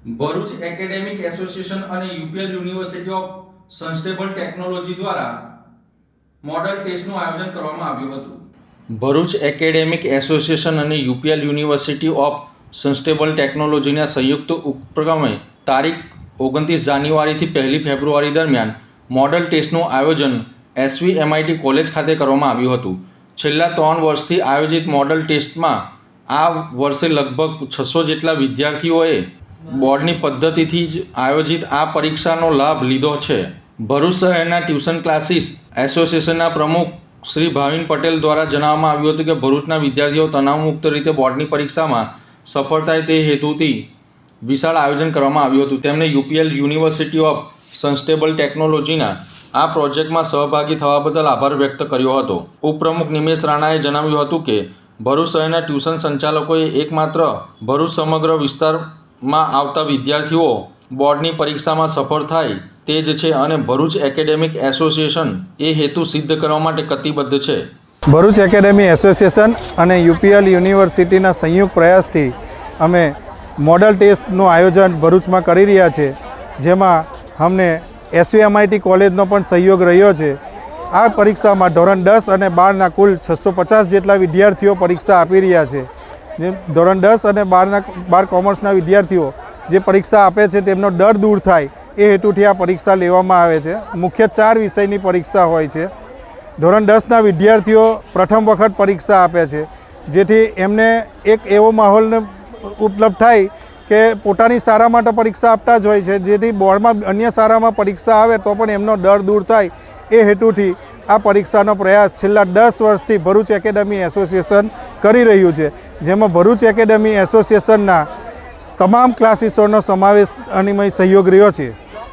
Bharuch academic association અને UPL university of sustainable technology દ્વારા model ટેસ્ટનું આયોજન કરવામાં આવ્યું હતું. ભરૂચ એકેડેમિક એસોસિએશન અને યુપીએલ યુનિવર્સિટી ઓફ સન્સ્ટેબલ ટેકનોલોજીના સંયુક્ત ઉપક્રમે તારીખ ઓગણત્રીસ જાન્યુઆરીથી પહેલી ફેબ્રુઆરી દરમિયાન મોડલ ટેસ્ટનું આયોજન એસવી એમઆઈટી કોલેજ ખાતે કરવામાં આવ્યું હતું. છેલ્લા ત્રણ વર્ષથી આયોજિત મોડલ ટેસ્ટમાં આ વર્ષે લગભગ છસો જેટલા વિદ્યાર્થીઓએ બોર્ડની પદ્ધતિથી જ આયોજિત આ પરીક્ષાનો લાભ લીધો છે. ભરૂચ શહેરના ટ્યુશન ક્લાસીસ એસોસિએશનના પ્રમુખ શ્રી ભાવિન પટેલ દ્વારા જણાવવામાં આવ્યું હતું કે ભરૂચના વિદ્યાર્થીઓ તણાવમુક્ત રીતે બોર્ડની પરીક્ષામાં સફળ થાય તે હેતુથી વિશાળ આયોજન કરવામાં આવ્યું હતું. તેમણે યુપીએલ યુનિવર્સિટી ઓફ સન્સ્ટેબલ ટેકનોલોજીના આ પ્રોજેક્ટમાં સહભાગી થવા બદલ આભાર વ્યક્ત કર્યો હતો. ઉપપ્રમુખ નિમેશ રાણાએ જણાવ્યું હતું કે ભરૂચ શહેરના ટ્યુશન સંચાલકોએ એકમાત્ર ભરૂચ સમગ્ર વિસ્તારમાં આવતા વિદ્યાર્થીઓ બોર્ડની પરીક્ષામાં સફળ થાય તે જ છે અને ભરૂચ એકેડેમિક એસોસિએશન એ હેતુ સિદ્ધ કરવા માટે કટિબદ્ધ છે. ભરૂચ એકેડેમી એસોસિએશન અને યુપીએલ યુનિવર્સિટીના સંયુક્ત પ્રયાસથી અમે મોડલ ટેસ્ટનું આયોજન ભરૂચમાં કરી રહ્યા છે, જેમાં અમને એસવીએમઆઈટી કોલેજનો પણ સહયોગ રહ્યો છે. આ પરીક્ષામાં ધોરણ દસ અને બારના કુલ છસો પચાસ જેટલા વિદ્યાર્થીઓ પરીક્ષા આપી રહ્યા છે. જે ધોરણ દસ અને બારના બાર કોમર્સના વિદ્યાર્થીઓ જે પરીક્ષા આપે છે, તેમનો ડર દૂર થાય એ હેતુથી આ પરીક્ષા લેવામાં આવે છે. મુખ્ય ચાર વિષયની પરીક્ષા હોય છે. ધોરણ દસના વિદ્યાર્થીઓ પ્રથમ વખત પરીક્ષા આપે છે, જેથી એમને એક એવો માહોલને ઉપલબ્ધ થાય કે પોતાની શાળા માટે પરીક્ષા આપતા જ હોય છે. જેથી બોર્ડમાં અન્ય સારામાં પરીક્ષા આવે તો પણ એમનો ડર દૂર થાય એ હેતુથી આ પરીક્ષાનો પ્રયાસ છેલ્લા દસ વર્ષથી ભરૂચ એકેડમી એસોસિએશન કરી રહ્યું છે, જેમાં ભરૂચ એકેડમી એસોસિએશનના તમામ ક્લાસીસોનો સમાવેશ અનિમય સહયોગ રહ્યો છે.